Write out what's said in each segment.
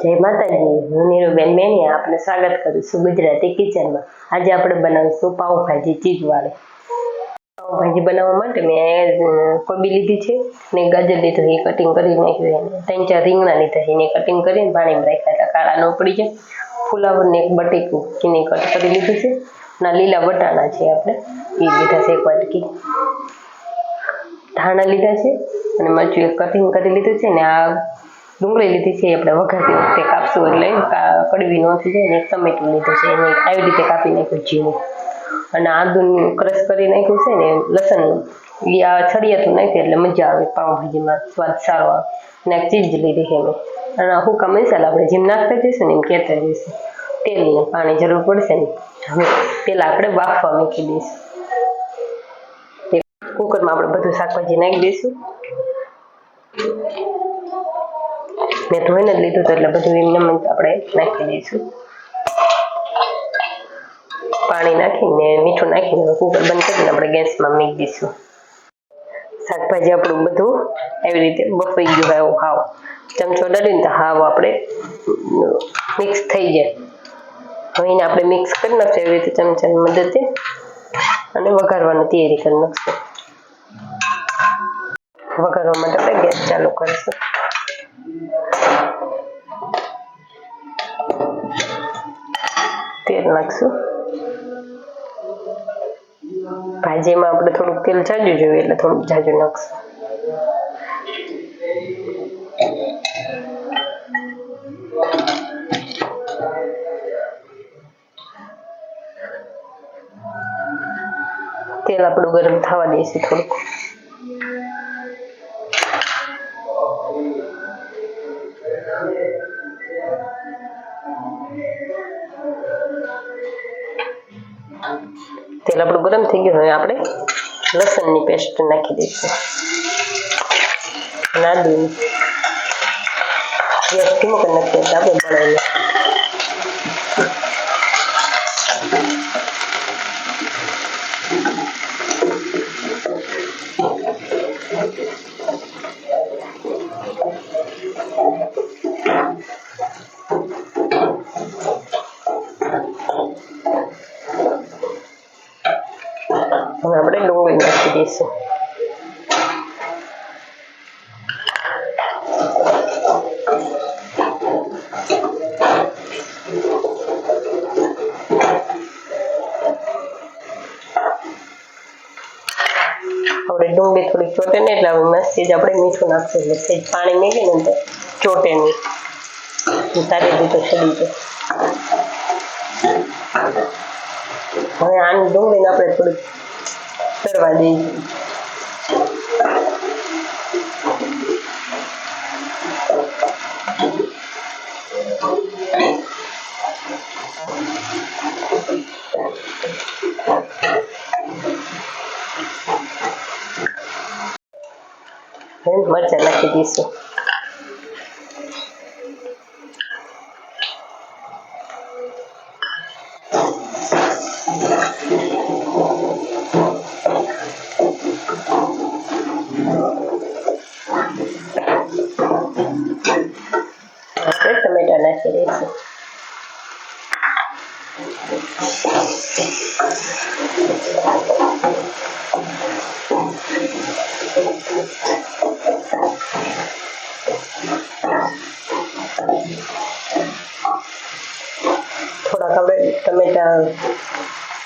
જય માતાજી, હું નીરુબેન મેની આપને સ્વાગત કરું છું ગુજરાતી કિચનમાં. આજે આપણે બનાવીશું પાઉંભાજી ચીજવાળી. પાઉંભાજી બનાવવા માટે મેં કોબી લીધી છે ને ગાજર લીધો એ કટિંગ કરી નાખ્યું ત્રણ ચાર રીંગણા લીધા એને કટિંગ કરીને પાણીમાં રાખ્યા હતા. કાળા ન પડી જાય. ફુલાવર ને એક બટેકું એને કટ કરી લીધું છે. ના લીલા વટાણા છે આપણે, એ લીધા છે એક વાટકી. ધાણા લીધા છે અને મરચું એક કટિંગ કરી લીધું છે ને આ ડુંગળી લીધી છે, આપણે વઘારતી વખતે કાપશું એટલે કડવી ન થઈ જાય ને એક ટમેટું લીધું છે, એને આવી રીતે કાપી નાખ્યું ઝીણું અને આદુનું ક્રશ કરી નાખ્યું છે ને લસણનું એ આ છડિયાતું નાખ્યું એટલે મજા આવે પાઉંભાજીમાં, સ્વાદ સારો આવે. અને ચીજ લીધી છે અને હુકા મસાલા આપણે જેમ નાખતા જઈશું ને એમ કહેતા જઈશું. તેલ પાણી જરૂર પડશે ને, હવે તેલ આપણે બાફવા મૂકી દઈશું. કુકરમાં આપણે બધું શાકભાજી નાખી દઈશું. મેં ધોઈને જ લીધું એટલે બધું એમને એમ આપણે નાખી દઈશું. પાણી નાખીને, મીઠું નાખીને કુકર બંધ કરીને આપણે ગેસમાં મૂકી દઈશું. શાકભાજી આપણું બધું એવી રીતે બફાઈ ગયું હોય એવું હાવ. ચમચો ડરીને તો હાવ આપણે મિક્સ થઈ જાય. હવે આપણે મિક્સ કરી નાખશું એવી રીતે ચમચાની મદદથી અને વઘારવાની તૈયારી કરી નાખશું. વઘારવા માટે આપણે ગેસ ચાલુ કરીશું. તેલ નાખશું ભાજીમાં આપણે થોડુંક તેલ જાજુ જોઈએ એટલે થોડુંક જાજુ નાખશું. તેલ આપણું ગરમ થવા દઈશું થોડુંક. તેલ આપણું ગરમ થઈ ગયું હવે આપણે લસણની પેસ્ટ નાખી દઈશું. અને આદુની ગેસ ધીમો કરી નાખીએ એટલે બનાવીને હવે આપણે ડુંગળી નાખી દઈશું આપણે ડુંગળી થોડી ચોટે ને એટલે હવે મસ્ત આપણે મીઠું નાખશું એટલે સહેજ પાણી મેળવીએ ને તો ચોટે નહીં સારી રીતે ચડી જાય હવે આની ડુંગળીને આપણે થોડીક તરવા દઈએ હવે મરચાં નાખી દઈશું આપણે ટમેટા નાખી દઈશું થોડાક આપણે ટમેટા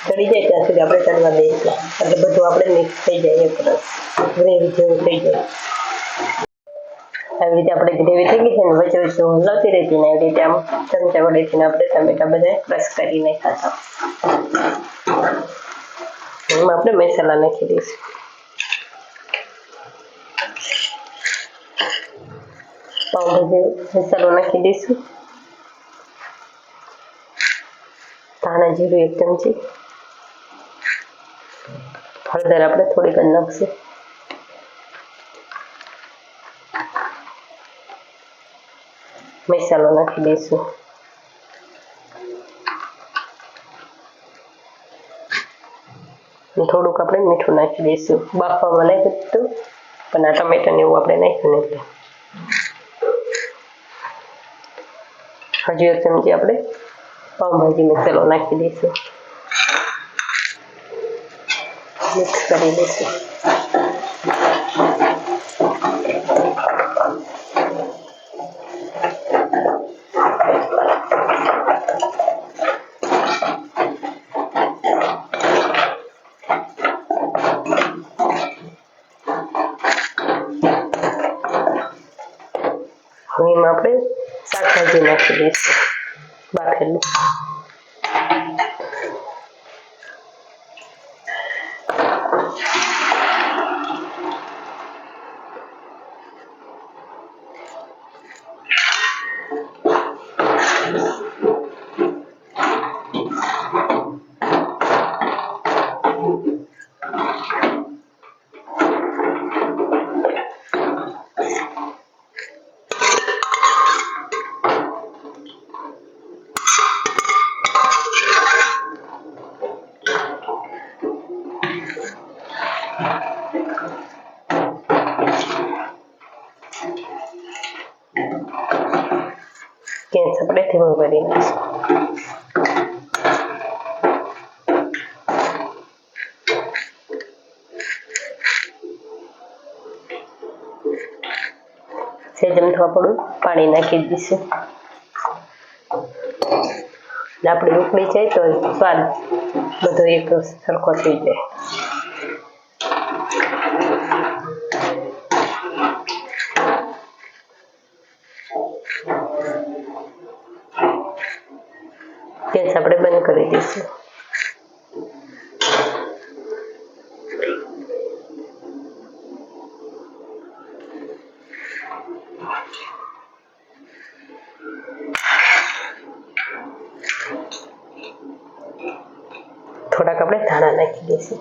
ચડી જાય ત્યાં સુધી આપણે ચડવા દઈશું એટલે બધું આપણે મિક્સ થઈ જાય એક રસ ગ્રેવી જેવું થઈ જાય આવી રીતે આપણે ગ્રેવી થઈ ગઈ છે ને વચ્ચે વચ્ચે હલાવતી રહેતી ને એવી રીતે આમ ચમચા વડેથી આપણે ટમેટા બધા ક્રશ કરી નાખ્યા હતા એમાં આપણે મસાલા નાખી દઈશું પાઉંભાજી મસાલો નાખી દઈશું ધાણા જીરું એક ચમચી હળદર આપણે થોડીક જ નાખશું મસાલો નાખી દઈશું થોડુંક આપણે મીઠું નાખી દઈશું. બાફવામાં નાખી દીધું પણ આ ટમેટા ને એવું આપણે નાખ્યું નહીં હજી ચમચી આપણે પાઉંભાજી મસાલો નાખી દઈશું. મિક્સ કરી દઈશું. હવે એમાં આપણે શાકભાજી નાખી દઈશું. બાફેલું ગેસ આપણે ધીમો કરી નાખીશું સેજન થોડું પાણી નાખી દઈશું આપણી ઉકળી જાય તો સ્વાદ બધો એક સરખો થઈ જાય ગેસ કરી દઈશું. થોડાક આપણે ધાણા નાખી દઈશું.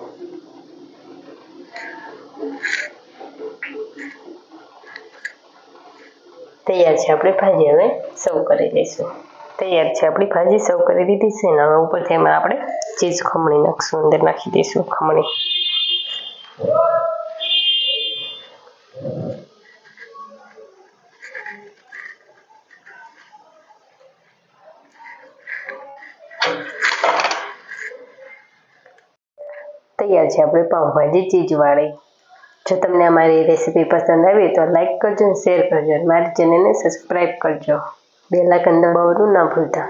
તૈયાર છે, આપણે ભાજી હવે સર્વ કરી દઈશું તૈયાર છે. આપણી ભાજી સર્વ કરી દીધી છે ને હવે ઉપરથી એમાં આપણે ચીઝ ખમણી નાખશું. અંદર નાખી દઈશું ખમણી. તૈયાર છે આપણી પાઉંભાજી ચીઝવાળી જો તમને અમારી રેસીપી પસંદ આવી તો લાઈક કરજો શેર કરજો મારી ચેનલને સબસ્ક્રાઈબ કરજો. બે લાખ દબાવવાનું ના ભૂલતા